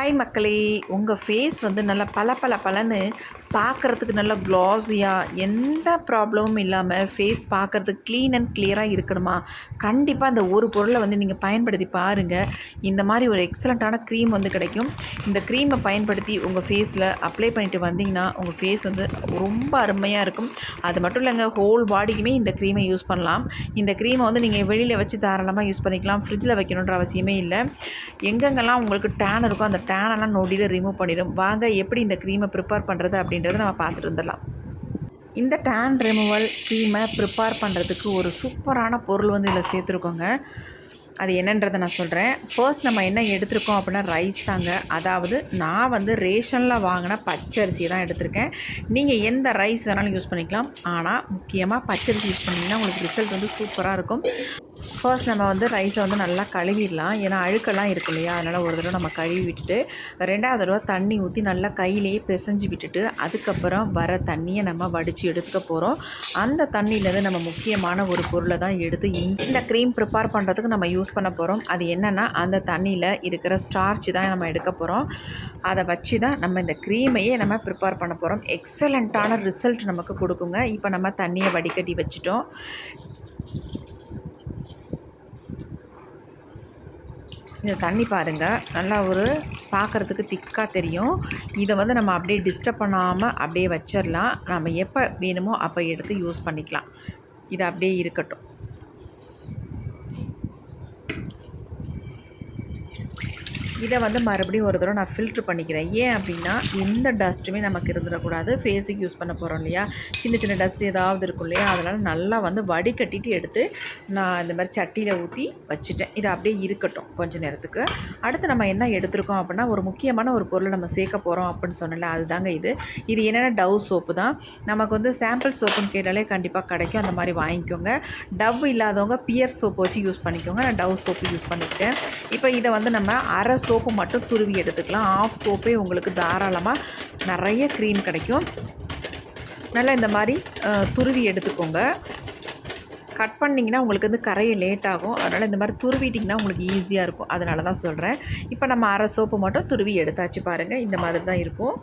Hi மக்களே உங்கள் face வந்து நல்லா பல பல பலன்னு பார்க்குறதுக்கு நல்லா க்ளாஸியாக எந்த ப்ராப்ளமும் இல்லாமல் ஃபேஸ் பார்க்குறதுக்கு க்ளீன் அண்ட் கிளியராக இருக்கணுமா? கண்டிப்பாக அந்த ஒரு பொருளை வந்து நீங்கள் பயன்படுத்தி பாருங்கள் இந்த மாதிரி ஒரு எக்ஸலண்ட்டான க்ரீம் வந்து கிடைக்கும். இந்த க்ரீமை பயன்படுத்தி உங்கள் ஃபேஸில் அப்ளை பண்ணிட்டு வந்தீங்கன்னா உங்கள் ஃபேஸ் வந்து ரொம்ப அருமையாக இருக்கும். அது மட்டும் இல்லைங்க ஹோல் பாடிக்குமே இந்த க்ரீமை யூஸ் பண்ணலாம். இந்த க்ரீமை வந்து நீங்கள் வெளியில் வச்சு தாராளமாக யூஸ் பண்ணிக்கலாம். ஃப்ரிட்ஜில் வைக்கணுன்ற அவசியமே இல்லை. எங்கெங்கெல்லாம் உங்களுக்கு டேன் இருக்கோ அந்த டேனெல்லாம் நொடியில் ரிமூவ் பண்ணிடும். வாங்க எப்படி இந்த க்ரீமை ப்ரிப்பேர் பண்ணுறது அப்படின்னு அப்படின்றத நம்ம பார்த்துட்டு வந்துடலாம். இந்த டேன் ரிமூவல் க்ரீமை ப்ரிப்பேர் பண்ணுறதுக்கு ஒரு சூப்பரான பொருள் வந்து இதில் சேர்த்துருக்கோங்க. அது என்னன்றதை நான் சொல்கிறேன் ஃபர்ஸ்ட் நம்ம என்ன எடுத்திருக்கோம் அப்படின்னா ரைஸ் தாங்க. அதாவது நான் வந்து ரேஷனில் வாங்கின பச்சரிசி தான் எடுத்திருக்கேன். நீங்கள் எந்த ரைஸ் வேணாலும் யூஸ் பண்ணிக்கலாம். ஆனால் முக்கியமாக பச்சரிசி யூஸ் பண்ணிங்கன்னா உங்களுக்கு ரிசல்ட் வந்து சூப்பராக இருக்கும். ஃபர்ஸ்ட் நம்ம வந்து ரைஸை வந்து நல்லா கழுவிடலாம். ஏன்னா அழுக்கெல்லாம் இருக்கு இல்லையா? அதனால் ஒரு தடவை நம்ம கழுவி விட்டுட்டு ரெண்டாவது தடவை தண்ணி ஊற்றி நல்லா கையிலேயே பிசைஞ்சு விட்டுட்டு அதுக்கப்புறம் வர தண்ணியை நம்ம வடித்து எடுத்துக்க போகிறோம் அந்த தண்ணியிலேருந்து நம்ம முக்கியமான ஒரு பொருளை தான் எடுத்து இந்த க்ரீம் ப்ரிப்பேர் பண்ணுறதுக்கு நம்ம யூஸ் பண்ண போகிறோம் அது என்னென்னா அந்த தண்ணியில் இருக்கிற ஸ்டார்ச் தான் நம்ம எடுக்க போகிறோம் அதை வச்சு தான் நம்ம இந்த க்ரீமையே நம்ம ப்ரிப்பேர் பண்ண போகிறோம் எக்ஸலண்ட்டான ரிசல்ட் நமக்கு கொடுக்குங்க. இப்போ நம்ம தண்ணியை வடிகட்டி வச்சுட்டோம். இந்த தண்ணி பாருங்கள் நல்லா ஒரு பார்க்குறதுக்கு திக்காக தெரியும். இதை வந்து நம்ம அப்படியே டிஸ்டர்ப் பண்ணாமல் அப்படியே வச்சிடலாம் நம்ம எப்போ வேணுமோ அப்போ எடுத்து யூஸ் பண்ணிக்கலாம். இது அப்படியே இருக்கட்டும். இதை வந்து மறுபடியும் ஒரு தடவை நான் ஃபில்ட்ரு பண்ணிக்கிறேன். ஏன் அப்படின்னா எந்த டஸ்ட்டுமே நமக்கு இருந்துடக்கூடாது. ஃபேஸுக்கு யூஸ் பண்ண போகிறோம் இல்லையா? சின்ன சின்ன டஸ்ட் ஏதாவது இருக்கும் இல்லையா? அதனால் நல்லா வந்து வடிகட்டிட்டு எடுத்து நான் இந்த மாதிரி சட்டியில் ஊற்றி வச்சுட்டேன். இது அப்படியே இருக்கட்டும் கொஞ்ச நேரத்துக்கு. அடுத்து நம்ம என்ன எடுத்திருக்கோம் அப்படின்னா ஒரு முக்கியமான ஒரு பொருளை நம்ம சேர்க்க போகிறோம் அப்படின்னு சொன்னல அதுதாங்க இது. இது என்னென்னா டவ் சோப்பு தான். நமக்கு வந்து சாம்பிள் சோப்புன்னு கேட்டாலே கண்டிப்பாக கிடைக்கும். அந்த மாதிரி வாங்கிக்கோங்க. டவ் இல்லாதவங்க பியர் சோப்பு வச்சு யூஸ் பண்ணிக்கோங்க. நான் டவ் சோப்பு யூஸ் பண்ணிக்கிட்டேன். இப்போ இதை வந்து நம்ம அரை சோப்பு மட்டும் துருவி எடுத்துக்கலாம். ஆஃப் சோப்பே உங்களுக்கு தாராளமாக நிறைய க்ரீம் கிடைக்கும். நல்லா இந்த மாதிரி துருவி எடுத்துக்கோங்க. கட் பண்ணிங்கன்னா உங்களுக்கு வந்து கரைய லேட் ஆகும். அதனால் இந்த மாதிரி துருவிட்டிங்கன்னா உங்களுக்கு ஈஸியாக இருக்கும். அதனால தான் சொல்கிறேன் இப்போ நம்ம அரை சோப்பு மட்டும் துருவி எடுத்தாச்சு பாருங்கள் இந்த மாதிரி தான் இருக்கும்.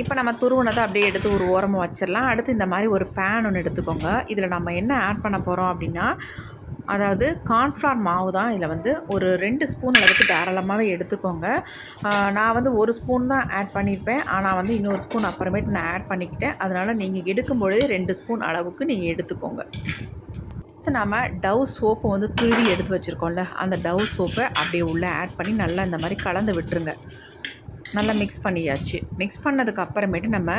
இப்போ நம்ம துருவினதை அப்படியே எடுத்து ஒரு ஓரமாக வச்சிடலாம். அடுத்து இந்த மாதிரி ஒரு பேன் ஒன்று எடுத்துக்கோங்க. இதில் நம்ம என்ன ஆட் பண்ண போகிறோம் அப்படின்னா அதாவது கார்ன்ஃப்ளவர் மாவு தான் இதில் வந்து ஒரு ரெண்டு ஸ்பூன் அளவுக்கு தாராளமாகவே எடுத்துக்கோங்க. நான் வந்து ஒரு ஸ்பூன் தான் ஆட் பண்ணியிருப்பேன். ஆனால் வந்து இன்னொரு ஸ்பூன் அப்புறமேட்டு நான் ஆட் பண்ணிக்கிட்டேன். அதனால் நீங்கள் எடுக்கும் பொழுதே ரெண்டு ஸ்பூன் அளவுக்கு நீங்கள் எடுத்துக்கோங்க. அடுத்து நம்ம டவ் சோப்பு வந்து துருவி எடுத்து வச்சுருக்கோம்ல அந்த டவ் சோப்பை அப்படியே உள்ளே ஆட் பண்ணி நல்லா இந்த மாதிரி கலந்து விட்டுருங்க. நல்லா மிக்ஸ் பண்ணியாச்சு. மிக்ஸ் பண்ணதுக்கு அப்புறமேட்டு நம்ம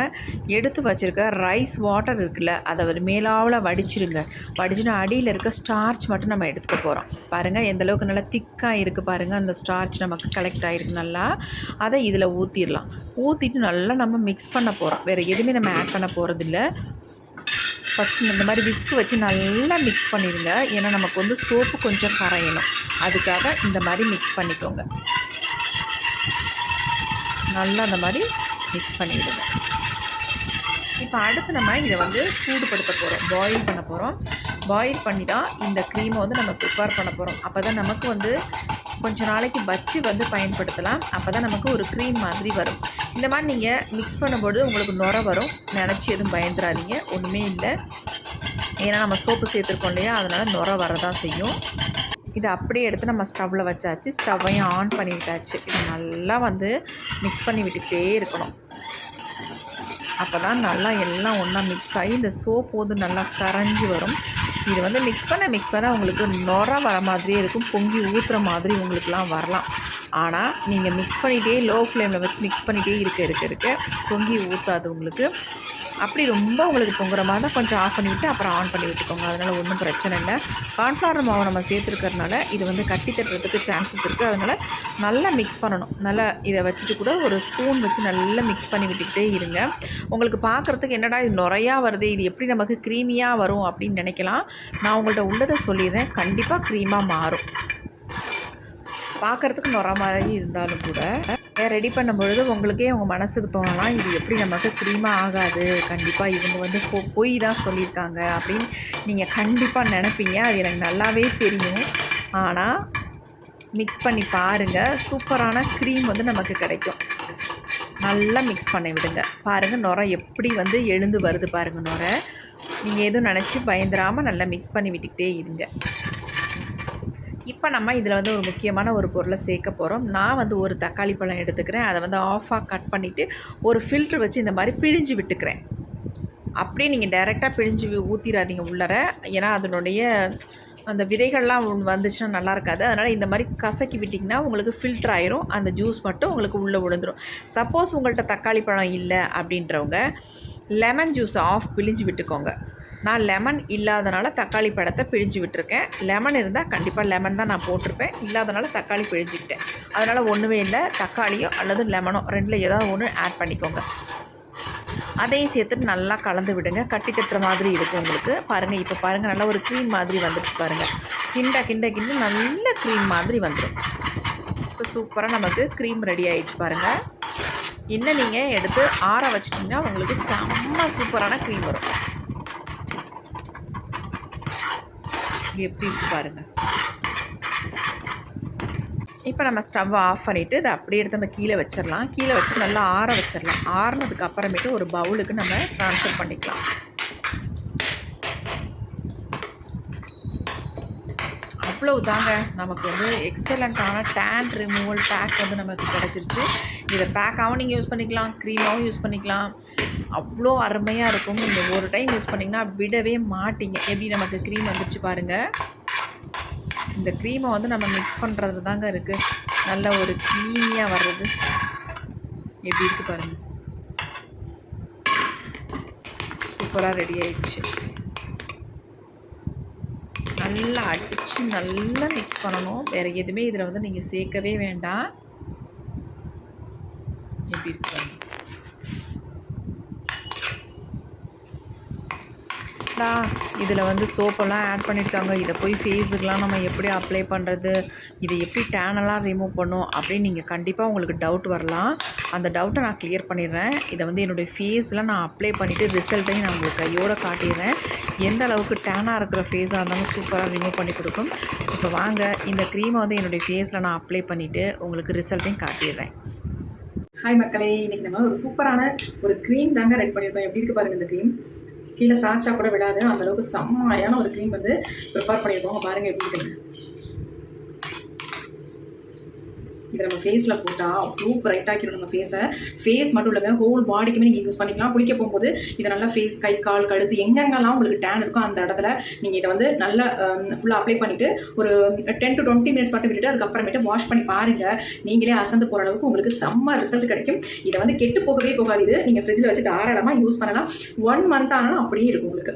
எடுத்து வச்சுருக்க ரைஸ் வாட்டர் இருக்குல்ல அதை ஒரு மேலாவில் வடிச்சிருங்க. வடிச்சுனா அடியில் இருக்க ஸ்டார்ச் மட்டும் நம்ம எடுத்துக்க போகிறோம் பாருங்கள் எந்தளவுக்கு நல்லா திக்காக இருக்குது பாருங்கள் அந்த ஸ்டார்ச் நமக்கு கலெக்ட் ஆகிருக்கு நல்லா. அதை இதில் ஊற்றிடலாம் ஊற்றிட்டு நல்லா நம்ம மிக்ஸ் பண்ண போகிறோம் வேறு எதுவுமே நம்ம ஆட் பண்ண போகிறதில்ல ஃபஸ்ட்டு இந்த மாதிரி விஸ்க் வச்சு நல்லா மிக்ஸ் பண்ணிடுங்க. ஏன்னா நமக்கு வந்து சோப்பு கொஞ்சம் கரையணும். அதுக்காக இந்த மாதிரி மிக்ஸ் பண்ணிக்கோங்க. நல்லா அந்த மாதிரி மிக்ஸ் பண்ணிவிடுங்க இப்போ அடுத்து நம்ம இதை வந்து சூடுபடுத்த போகிறோம் பாயில் பண்ண போகிறோம் பாயில் பண்ணி தான் இந்த க்ரீமை வந்து நம்ம ப்ரிப்பேர் பண்ண போகிறோம் அப்போ தான் நமக்கு வந்து கொஞ்ச நாளைக்கு வச்சு வந்து பயன்படுத்தலாம். அப்போ தான் நமக்கு ஒரு க்ரீம் மாதிரி வரும். இந்த மாதிரி நீங்கள் மிக்ஸ் பண்ணும்பொழுது உங்களுக்கு நுர வரும். நினச்சி எதுவும் பயந்துடாதீங்க ஒன்றுமே இல்லை. ஏன்னா நம்ம சோப்பு சேர்த்துருக்கோம் இல்லையா? அதனால் நுர வரதான் செய்யும். இதை அப்படியே எடுத்து நம்ம ஸ்டவ்வில் வச்சாச்சு. ஸ்டவ்வையும் ஆன் பண்ணி விட்டாச்சு இது நல்லா வந்து மிக்ஸ் பண்ணி விட்டுக்கிட்டே இருக்கணும். அப்போ தான் நல்லா எல்லாம் ஒன்றா மிக்ஸ் ஆகி இந்த சோப்பு வந்து நல்லா கரைஞ்சி வரும். இது வந்து மிக்ஸ் பண்ண மிக்ஸ் பண்ண உங்களுக்கு நொற வர மாதிரியே இருக்கும். பொங்கி ஊற்றுற மாதிரி உங்களுக்குலாம் வரலாம். ஆனால் நீங்கள் மிக்ஸ் பண்ணிகிட்டே லோ ஃப்ளேமில் வச்சு மிக்ஸ் பண்ணிகிட்டே இருக்க இருக்க இருக்க பொங்கி ஊற்றாது உங்களுக்கு. அப்படி ரொம்ப உங்களுக்கு பொங்குற மாதிரி தான் கொஞ்சம் ஆஃப் பண்ணிவிட்டு அப்புறம் ஆன் பண்ணி விட்டுக்கோங்க. அதனால் ஒன்றும் பிரச்சனை இல்லை. கார்ன்ஃப்ளவர் மாவு நம்ம சேர்த்துருக்கறனால இது வந்து கட்டி தட்டுறதுக்கு சான்சஸ் இருக்குது அதனால் நல்லா மிக்ஸ் பண்ணணும். நல்லா இதை வச்சுட்டு கூட ஒரு ஸ்பூன் வச்சு நல்லா மிக்ஸ் பண்ணி விட்டுக்கிட்டே இருங்க. உங்களுக்கு பார்க்குறதுக்கு என்னடா இது நிறையா வருது? இது எப்படி நமக்கு க்ரீமியாக வரும் அப்படின்னு நினைக்கலாம். நான் உங்கள்கிட்ட உள்ளதை சொல்லிடுறேன். கண்டிப்பாக க்ரீமாக மாறும். பார்க்குறதுக்கு நுற மாதிரி இருந்தாலும் கூட ரெடி பண்ணும்பொழுது உங்களுக்கே உங்கள் மனசுக்கு தோணலாம். இது எப்படி நமக்கு க்ரீமாக ஆகாது? கண்டிப்பாக இவங்க வந்து பொ- பொய் தான் சொல்லியிருக்காங்க அப்படின்னு நீங்கள் கண்டிப்பாக நினப்பீங்க. அது எனக்கு நல்லாவே தெரியும். ஆனால் மிக்ஸ் பண்ணி பாருங்கள் சூப்பரான க்ரீம் வந்து நமக்கு கிடைக்கும். நல்லா மிக்ஸ் பண்ணி விடுங்க. பாருங்கள் நுரை எப்படி வந்து எழுந்து வருது பாருங்கள் நுரை நீங்கள் எதுவும் நினச்சி பயந்துராமல் நல்லா மிக்ஸ் பண்ணி விட்டுக்கிட்டே இருங்க. இப்போ நம்ம இதில் வந்து ஒரு முக்கியமான ஒரு பொருளை சேர்க்க போகிறோம் நான் வந்து ஒரு தக்காளி பழம் எடுத்துக்கிறேன். அதை வந்து ஆஃபாக கட் பண்ணிவிட்டு ஒரு ஃபில்ட்ரு வச்சு இந்த மாதிரி பிழிஞ்சு விட்டுக்கிறேன். அப்படியே நீங்கள் டைரெக்டாக பிழிஞ்சு ஊற்றிடாதீங்க உள்ளர. ஏன்னா அதனுடைய அந்த விதைகள்லாம் வந்துச்சுன்னா நல்லா இருக்காது. அதனால் இந்த மாதிரி கசக்கி விட்டிங்கன்னா உங்களுக்கு ஃபில்டர் ஆயிரும். அந்த ஜூஸ் மட்டும் உங்களுக்கு உள்ளே விழுந்துடும் சப்போஸ் உங்கள்கிட்ட தக்காளி பழம் இல்லை அப்படின்றவங்க லெமன் ஜூஸ் ஆஃப் பிழிஞ்சு விட்டுக்கோங்க. நான் லெமன் இல்லாதனால தக்காளி பழத்தை பிழிஞ்சு விட்டுருக்கேன். லெமன் இருந்தால் கண்டிப்பாக லெமன் தான் நான் போட்டிருப்பேன். இல்லாதனால தக்காளி பிழிஞ்சிக்கிட்டேன். அதனால் ஒன்றுமே இல்லை. தக்காளியோ அல்லது லெமனோ ரெண்டில் ஏதாவது ஒன்று ஆட் பண்ணிக்கோங்க. அதையும் சேர்த்துட்டு நல்லா கலந்து விடுங்க. கட்டி கட்டுற மாதிரி இருக்கும் உங்களுக்கு. பாருங்கள் இப்போ பாருங்கள் நல்லா ஒரு க்ரீம் மாதிரி வந்துட்டு பாருங்கள் கிண்ட கிண்ட கிண்ட நல்ல க்ரீம் மாதிரி வந்துடும். இப்போ சூப்பராக நமக்கு க்ரீம் ரெடி ஆகிடுச்சு பாருங்கள் இன்னும் நீங்கள் எடுத்து ஆற வச்சிட்டிங்கன்னா உங்களுக்கு செம்ம சூப்பரான க்ரீம் வரும். எப்படி இருக்கு பாருங்கள் இப்போ நம்ம ஸ்டவ் ஆஃப் பண்ணிவிட்டு இதை அப்படியே எடுத்து நம்ம கீழே வச்சிடலாம். கீழே வச்சு நல்லா ஆற வச்சிடலாம். ஆறினதுக்கு அப்புறமேட்டு ஒரு பவுலுக்கு நம்ம ட்ரான்ஸ்ஃபர் பண்ணிக்கலாம். அவ்வளவு தாங்க நமக்கு வந்து எக்ஸலண்ட்டான டேன் ரிமூவல் பேக் வந்து நமக்கு கிடச்சிருச்சு. இதை பேக்காகவும் நீங்கள் யூஸ் பண்ணிக்கலாம் க்ரீமாகவும் யூஸ் பண்ணிக்கலாம். அவ்வளோ அருமையாக இருக்கும். நீங்கள் ஒரு டைம் யூஸ் பண்ணிங்கன்னா விடவே மாட்டிங்க. எப்படி நமக்கு க்ரீம் வந்துருச்சு பாருங்கள் இந்த க்ரீமை வந்து நம்ம மிக்ஸ் பண்ணுறது தாங்க இருக்குது நல்ல ஒரு க்ரீமியாக வர்றது. எப்படி இருக்குது பாருங்கள் சூப்பராக ரெடி ஆயிடுச்சு. நல்லா அடித்து நல்லா மிக்ஸ் பண்ணணும். வேறு எதுவுமே இதில் வந்து நீங்கள் சேர்க்கவே வேண்டாம். எப்படி இருக்கு? பாருங்க இதில் வந்து சோப்பெல்லாம் ஆட் பண்ணியிருக்காங்க. இதை போய் ஃபேஸுக்கெலாம் நம்ம எப்படி அப்ளை பண்ணுறது இதை எப்படி டேனெல்லாம் ரிமூவ் பண்ணும்? அப்படின்னு நீங்கள் கண்டிப்பாக உங்களுக்கு டவுட் வரலாம். அந்த டவுட்டை நான் கிளியர் பண்ணிடுறேன். இதை வந்து என்னுடைய ஃபேஸில் நான் அப்ளை பண்ணிவிட்டு ரிசல்ட்டையும் நான் உங்களுக்கு கையோடு காட்டிடுறேன். எந்த அளவுக்கு டேனாக இருக்கிற ஃபேஸாக இருந்தாலும் சூப்பராக ரிமூவ் பண்ணி கொடுக்கும். இப்போ வாங்க இந்த க்ரீமை வந்து என்னுடைய ஃபேஸில் நான் அப்ளை பண்ணிவிட்டு உங்களுக்கு ரிசல்ட்டையும் காட்டிடுறேன். ஹாய் மக்களே இன்றைக்கி நம்ம ஒரு சூப்பரான ஒரு க்ரீம் தாங்க ரெடி பண்ணியிருக்கோம். எப்படி இருக்கு பாருங்கள் இந்த க்ரீம் கீழே சாச்சா கூட விடாது அந்தளவுக்கு செம்மையான ஒரு க்ரீம் வந்து ப்ரிப்பேர் பண்ணியிருக்கோம். பாருங்கள் எப்படி இருக்குங்க இதை நம்ம ஃபேஸில் போட்டால் அவ்வளோ பிரைட் ஆக்கிடும் நம்ம ஃபேஸை ஃபேஸ் மட்டும் இல்லைங்க ஹோல் பாடிக்குமே நீங்கள் யூஸ் பண்ணிக்கலாம். குளிக்க போகும்போது இதை நல்லா ஃபேஸ் கை கால் கழுத்து எங்கெங்கெல்லாம் உங்களுக்கு டேன் இருக்கோ அந்த இடத்துல நீங்கள் இதை வந்து நல்லா ஃபுல்லாக அப்ளை பண்ணிவிட்டு ஒரு டென் டு டுவெண்ட்டி மினிட்ஸ் மட்டும் விட்டுட்டு அதுக்கப்புறமேட்டு வாஷ் பண்ணி பாருங்கள் நீங்களே அசந்து போகிற அளவுக்கு உங்களுக்கு செம்ம ரிசல்ட் கிடைக்கும். இதை வந்து கெட்டு போகவே போகாது இது. நீங்கள் ஃப்ரிட்ஜில் வச்சு தாராளமாக யூஸ் பண்ணலாம். ஒன் மந்த் ஆனாலும் அப்படியே இருக்கும் உங்களுக்கு.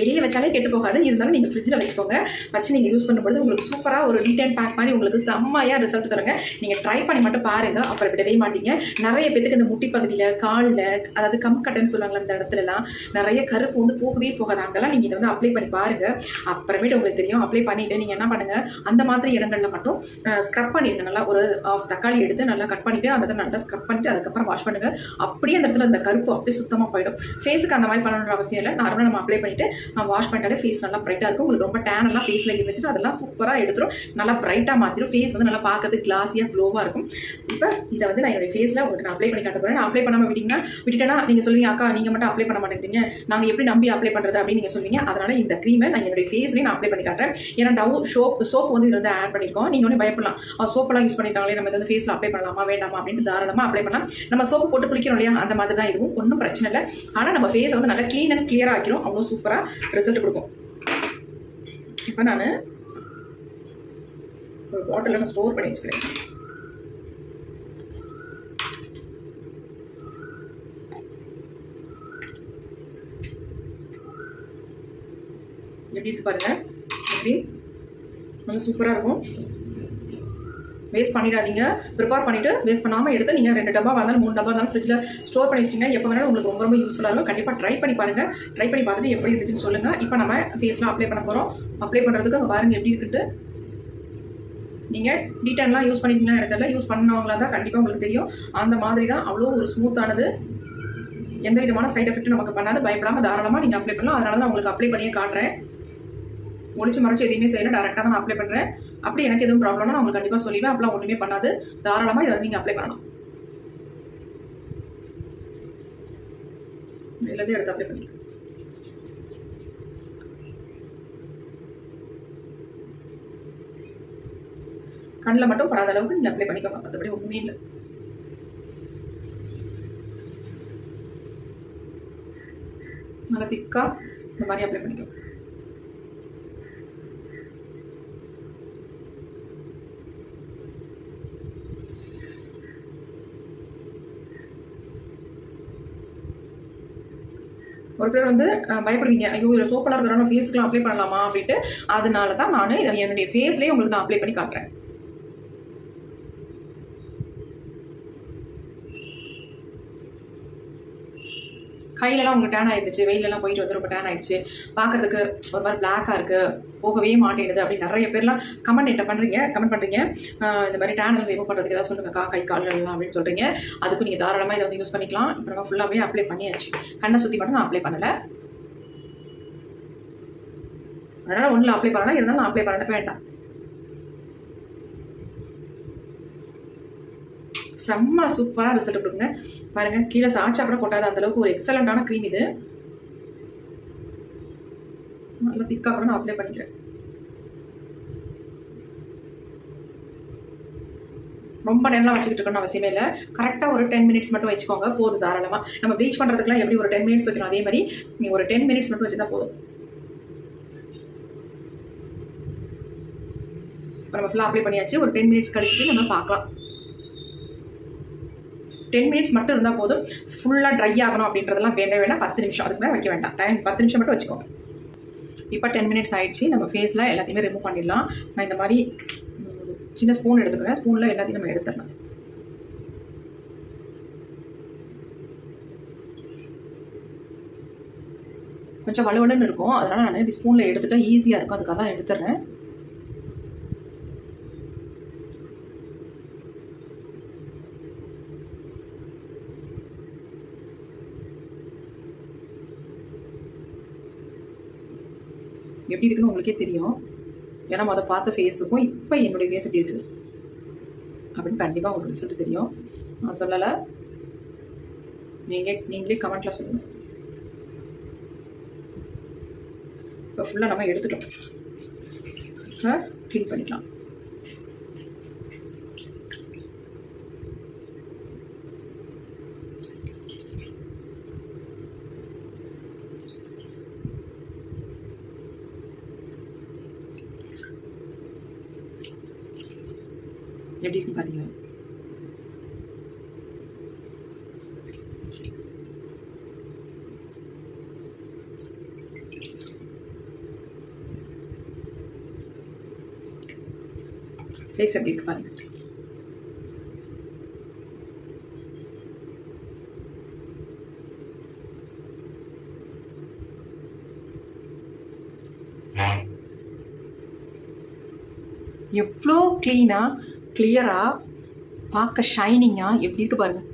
வெளியில் வச்சாலே கெட்டு போகாது. இருந்தாலும் நீங்கள் ஃப்ரிட்ஜில் வச்சுக்கோங்க. வச்சு நீங்கள் யூஸ் பண்ணும்போது உங்களுக்கு சூப்பராக ஒரு நீட் அண்ட் பேக் மாதிரி உங்களுக்கு செம்மையாக ரிசல்ட் தருங்க. நீங்கள் ட்ரை பண்ணி மட்டும் பாருங்கள் அப்புறம் விடவே மாட்டீங்க. நிறைய பேத்துக்கு இந்த முட்டி பகுதியில் காலில் அதாவது கம் கட்டன்னு சொல்லுவாங்களா அந்த இடத்துலலாம் நிறைய கருப்பு வந்து போகவே போகாது. அங்கெல்லாம் நீங்கள் இதை வந்து அப்ளை பண்ணி பாருங்கள் அப்புறமேட்டு உங்களுக்கு தெரியும். அப்ளை பண்ணிவிட்டு நீங்கள் என்ன பண்ணுங்கள் அந்த மாதிரி இடங்களில் மட்டும் ஸ்க்ரப் பண்ணிடுங்க. நல்லா ஒரு ஆஃப் தக்காளி எடுத்து நல்லா கட் பண்ணிவிட்டு அந்த நல்லா ஸ்க்ரப் பண்ணிட்டு அதுக்கப்புறம் வாஷ் பண்ணுங்கள் அப்படியே அந்த இடத்துல அந்த கருப்பு அப்படியே சுத்தமாக போயிடும். ஃபேஸுக்கு அந்த மாதிரி பண்ணணுன்ற அவசியம் இல்லை. நார்மலாக நம்ம அப்ளை பண்ணிவிட்டு வாஷ் பண்ணிட்டாலே ஃபேஸ் நல்லா ப்ரைட்டாக இருக்கும். உங்களுக்கு ரொம்ப டேன் எல்லாம் ஃபேஸில் இருந்துச்சுன்னா அதெல்லாம் சூப்பராக எடுத்துரும். நல்லா ப்ரைட்டாக மாற்றிடும் ஃபேஸ் வந்து நல்லா பார்க்கறதுக்கு கிளாஸியாக க்ளோவாக இருக்கும். இப்போ இதை வந்து நான் என்னுடைய ஃபேஸில் உங்களுக்கு நான் அப்ளை பண்ணி காட்ட போகிறேன் நான் அப்ளை பண்ணாமல் விட்டிங்கன்னா விட்டுட்டேன்னா நீங்கள் சொல்லுவீங்க அக்கா நீங்கள் மட்டும் அப்ளை பண்ண மாட்டேங்கிறீங்க. நாங்கள் எப்படி நம்பி அப்ளை பண்ணுறது அப்படின்னு நீங்கள் சொல்லுவீங்க. அதனால் இந்த க்ரீமை நான் என்னுடைய ஃபேஸ்லேயே நான் அப்ளை பண்ணி காட்டுறேன். ஏன்னா டவு சோப் சோப் வந்து இதில் வந்து ஆட் பண்ணியிருக்கோம் நீங்கள் ஒன்று பயப்படலாம். சோப்பெல்லாம் யூஸ் பண்ணிட்டாங்களே நம்ம இதை வந்து ஃபேஸில் அப்ளை பண்ணலாமா வேண்டாமா? அப்படின்னு தாராளமாக அப்ளை பண்ணலாம். நம்ம சோப்பு போட்டு குளிக்கிறோம் இல்லையா அந்த மாதிரி தான் இதுவும். ஒன்றும் பிரச்சனை இல்லை. ஆனால் நம்ம ஃபேஸை வந்து நல்லா க்ளீன் அண்ட் கிளியர் ஆக்கிரும். அவ்வளோ சூப்பராக ரிசல்ட் கொடுக்கும். இப்போ நான் ஒரு பாட்டிலில் நான் ஸ்டோர் பண்ணி வச்சுக்கிறேன். எப்படி இருக்கு பாருங்க? எப்படி? நல்லா சூப்பராக இருக்கும். வேஸ்ட் பண்ணிடாதீங்க. ப்ரிப்பேர் பண்ணிவிட்டு வேஸ்ட் பண்ணாமல் எடுத்து நீங்கள் ரெண்டு டப்பா வந்தாலும் மூணு டப்பா இருந்தாலும் ஃப்ரிட்ஜில் ஸ்டோர் பண்ணி வச்சிட்டிங்கன்னா எப்போ வேணாலும் உங்களுக்கு ரொம்ப ரொம்ப யூஸ்ஃபுல்லாக இருக்கும். கண்டிப்பாக ட்ரை பண்ணி பாருங்கள் ட்ரை பண்ணி பார்த்துட்டு எப்படி இருந்துச்சுன்னு சொல்லுங்கள் இப்போ நம்ம ஃபேஸ்லாம் அப்ளை பண்ண போகிறோம் அப்ளை பண்ணுறதுக்கு அங்கே பாருங்கள் எப்படி இருக்குட்டு நீங்கள் டீட்டெயிலாம் யூஸ் பண்ணிட்டீங்கன்னா இடத்துல யூஸ் பண்ணவங்களா தான் கண்டிப்பாக உங்களுக்கு தெரியும். அந்த மாதிரி தான் அவ்வளோ ஒரு ஸ்மூத்தானது எந்த விதமான சைட் எஃபெக்ட்டும் நமக்கு பண்ணாது. பயப்படாமல் தாராளமாக நீங்கள் அப்ளை பண்ணலாம். அதனால தான் உங்களுக்கு அப்ளை பண்ணியே காட்டுறேன். ஒழிச்சு மறைச்சு எதுவுமே செய்யல டேரெக்டாக தான் நான் அப்ளை பண்ணுறேன் அப்படி எனக்கு எதுவும் ப்ராப்ளம்னா நான் உங்களுக்கு கண்டிப்பாக சொல்லிடுவேன். அப்படிலாம் ஒன்றுமே பண்ணாது. தாராளமாக இதை நீங்கள் அப்ளை பண்ணலாம். எல்லாத்தையும் எடுத்து அப்ளை பண்ணிக்கலாம் கண்ணில் மட்டும் படாத அளவுக்கு நீங்கள் அப்ளை பண்ணிக்கோங்க. மற்றபடி ஒன்றுமே இல்லை. நல்லா திக்காக இந்த மாதிரி அப்ளை பண்ணிக்கோங்க. ஒரு சிலர் வந்து பயப்படுவீங்க. ஐயோ இதில் சோப்பெல்லாம் இருக்கிறனால ஃபேஸ்க்குலாம் அப்ளை பண்ணலாமா? அப்படின்ட்டு அதனால தான் நான் என்னுடைய ஃபேஸ்லேயே உங்களுக்கு நான் அப்ளை பண்ணி காட்டுறேன். கையிலலாம் உங்களுக்கு டேன் ஆயிடுச்சு வெயிலெல்லாம் போயிட்டு வந்து ரொம்ப டேன் ஆயிடுச்சு பார்க்கறதுக்கு ஒரு மாதிரி பிளாக்காக இருக்குது போகவே மாட்டேங்குது அப்படின்னு நிறைய பேர்லாம் கமெண்ட் என்ன பண்ணுறீங்க கமெண்ட் பண்ணுறீங்க இந்த மாதிரி டேன் ரிமூவ் பண்ணுறதுக்கு ஏதாவது சொல்லுங்கக்கா கை கால்கள்லாம் அப்படின்னு சொல்கிறீங்க அதுக்கு நீங்கள் தாராளமாக இதை வந்து யூஸ் பண்ணிக்கலாம். இப்போ நம்ம ஃபுல்லாகவே அப்ளை பண்ணியாச்சு. கண்ணை சுற்றி மட்டும் நான் அப்ளை பண்ணலை. அதனால் ஒன்றும் அப்ளை பண்ணலாம் இருந்தாலும் நான் அப்ளை பண்ணிட்டு வேண்டாம். செம்ம சூப்பராக ரிசல்ட் கொடுங்க பாருங்க கீழே சாச்சா கூட கொட்டாத அந்தளவுக்கு ஒரு எக்ஸலண்ட்டான க்ரீம் இது. நல்லா திக்காக கூட நான் அப்ளை பண்ணிக்கிறேன். ரொம்ப நேரம்லாம் வச்சுக்கிட்டு இருக்கணும் அவசியமே இல்லை. கரெக்டாக ஒரு டென் மினிட்ஸ் மட்டும் வச்சுக்கோங்க. போதும் தாராளமாக நம்ம ப்ளீச் பண்ணுறதுக்குலாம் எப்படி ஒரு டென் மினிட்ஸ் வைக்கணும்? அதே மாதிரி நீங்கள் ஒரு டென் மினிட்ஸ் மட்டும் வச்சுதான் போதும். இப்போ நம்ம ஃபுல்லாக அப்ளை பண்ணியாச்சு. ஒரு டென் மினிட்ஸ் கழிச்சுட்டு நம்ம பார்க்கலாம். டென் மினிட்ஸ் மட்டும் இருந்தால் போதும். ஃபுல்லாக ட்ரை ஆகணும் அப்படின்றதெல்லாம் வேண்ட வேண்டாம். பத்து நிமிஷம். அதுக்கு மேலே வைக்க வேண்டாம். டைம் பத்து நிமிஷம் மட்டும் வச்சுக்கோங்க. இப்போ டென் மினிட்ஸ் ஆயிடுச்சு. நம்ம ஃபேஸில் எல்லாத்தையுமே ரிமூவ் பண்ணிடலாம். நான் இந்த மாதிரி சின்ன ஸ்பூன் எடுத்துக்கிறேன். ஸ்பூனில் எல்லாத்தையும் நம்ம எடுத்துடலாம். கொஞ்சம் வலுவலுன்னு இருக்கும். அதனால் நான் இப்படி ஸ்பூனில் எடுத்துகிட்டா ஈஸியாக இருக்கும். அதுக்காக தான் எடுத்துடுறேன் எப்படி இருக்குன்னு உங்களுக்கே தெரியும். ஏன்னா அதை பார்த்த ஃபேஸுக்கும் இப்போ என்னுடைய ஃபேஸ் எப்படி இருக்குது அப்படின்னு கண்டிப்பாக உங்களுக்கு ரிசல்ட் தெரியும். நான் சொல்லலை. நீங்கள் நீங்களே கமெண்ட்டில் சொல்லுங்கள் இப்போ ஃபுல்லாக நம்ம எடுத்துட்டோம். க்ளீன் பண்ணிக்கலாம். எப்படி இருக்குன்னு பார்த்தீங்களா ஃபேஸ் எப்படி இருக்கு பாருங்க. எவ்வளோ க்ளீனாக கிளியராக பார்க்க ஷைனிங்காக எப்படி இருக்கு பாருங்க.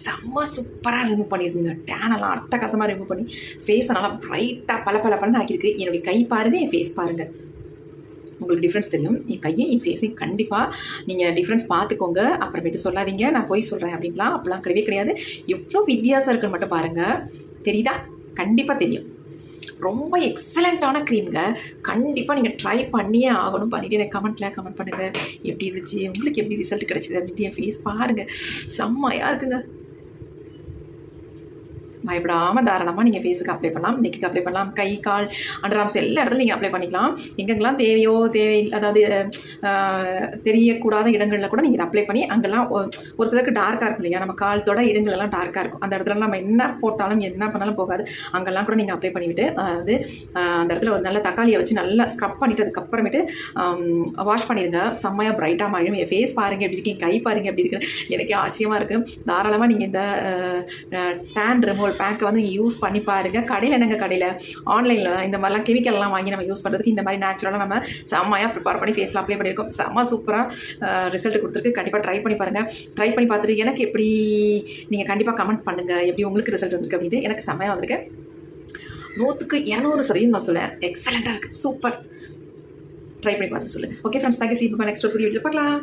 செம்ம சூப்பராக ரிமூவ் பண்ணியிருக்குங்க டேனெல்லாம் அட்டகாசமாக ரிமூவ் பண்ணி ஃபேஸை நல்லா ப்ரைட்டாக பல பல பலன்னு ஆக்கியிருக்கு. என்னுடைய கை பாருங்கள் என் ஃபேஸ் பாருங்கள் உங்களுக்கு டிஃப்ரென்ஸ் தெரியும். என் கையும் என் ஃபேஸையும் கண்டிப்பாக நீங்கள் டிஃப்ரென்ஸ் பார்த்துக்கோங்க. அப்புறமேட்டு சொல்லாதீங்க. நான் போய் சொல்கிறேன் அப்படின்லாம் அப்படிலாம் கிடையவே கிடையாது. எவ்வளோ வித்தியாசம் இருக்குன்னு மட்டும் பாருங்கள் தெரியுதா? கண்டிப்பாக தெரியும். ரொம்ப எக்ஸலண்ட்டான க்ரீம்ங்க கண்டிப்பாக நீங்கள் ட்ரை பண்ணியே ஆகணும். பண்ணிவிட்டு எனக்கு கமெண்ட்டில் கமெண்ட் பண்ணுங்கள் எப்படி இருந்துச்சு? உங்களுக்கு எப்படி ரிசல்ட் கிடைச்சிது அப்படின்ட்டு என் ஃபேஸ் பாருங்கள் செம்மையாக இருக்குங்க. பயப்படாமல் தாராளமாக நீங்கள் ஃபேஸுக்கு அப்ளை பண்ணலாம். நெக்குக்கு அப்ளை பண்ணலாம். கை கால் அண்டர் ஆர்ம்ஸ் எல்லா இடத்துலையும் நீங்கள் அப்ளை பண்ணிக்கலாம். எங்கெங்கெல்லாம் தேவையோ தேவை அதாவது தெரியக்கூடாத இடங்களில் கூட நீங்கள் இதை அப்ளை பண்ணி அங்கெல்லாம் ஒ- ஒரு சிலருக்கு டார்க்காக இருக்கும் இல்லையா? நம்ம கால் தொட இடங்கள்லாம் டார்க்காக இருக்கும். அந்த இடத்துல நம்ம என்ன போட்டாலும் என்ன பண்ணாலும் போகாது. அங்கெல்லாம் கூட நீங்கள் அப்ளை பண்ணிவிட்டு அதாவது அந்த இடத்துல ஒரு நல்ல தக்காளியை வச்சு நல்லா ஸ்க்ரப் பண்ணிட்டு அதுக்கப்புறமேட்டு வாஷ் பண்ணிடுங்க செம்மையாக பிரைட்டாக மாறிடும். என் ஃபேஸ் பாருங்கள் எப்படி இருக்கீங்க கை பாருங்கள் எப்படி இருக்குன்னு. எனக்கே ஆச்சரியமாக இருக்குது தாராளமாக நீங்கள் இந்த டேன் ரிமூவல் பேக்கை வந்து நீங்கள் யூஸ் பண்ணி பாருங்கள் கடையில் என்னங்க கடையில்? ஆன்லைனில் இந்த மாதிரிலாம் கெமிக்கல்லாம் வாங்கி நம்ம யூஸ் பண்ணுறதுக்கு இந்த மாதிரி நேச்சுரலாக நம்ம செம்மையாக ப்ரிப்பேர் பண்ணி ஃபேஸில் அப்ளை பண்ணியிருக்கோம். செம்ம சூப்பராக ரிசல்ட் கொடுத்துருக்கு. கண்டிப்பாக ட்ரை பண்ணி பாருங்கள் ட்ரை பண்ணி பார்த்துட்டு எனக்கு எப்படி நீங்கள் கண்டிப்பாக கமெண்ட் பண்ணுங்கள் எப்படி உங்களுக்கு ரிசல்ட் வந்திருக்கு அப்படின்ட்டு எனக்கு செம்மையாக வந்திருக்கு. நூற்றுக்கு இரநூறு சதவீதம் நான் சொல்லுவேன் எக்ஸலண்ட்டாக இருக்குது சூப்பர் ட்ரை பண்ணி பார்த்து சொல்லுங்கள் ஓகே ஃப்ரெண்ட்ஸ் தேங்க்யூ சீப்பா நெக்ஸ்ட் புதிய வீட்டில் பார்க்கலாம்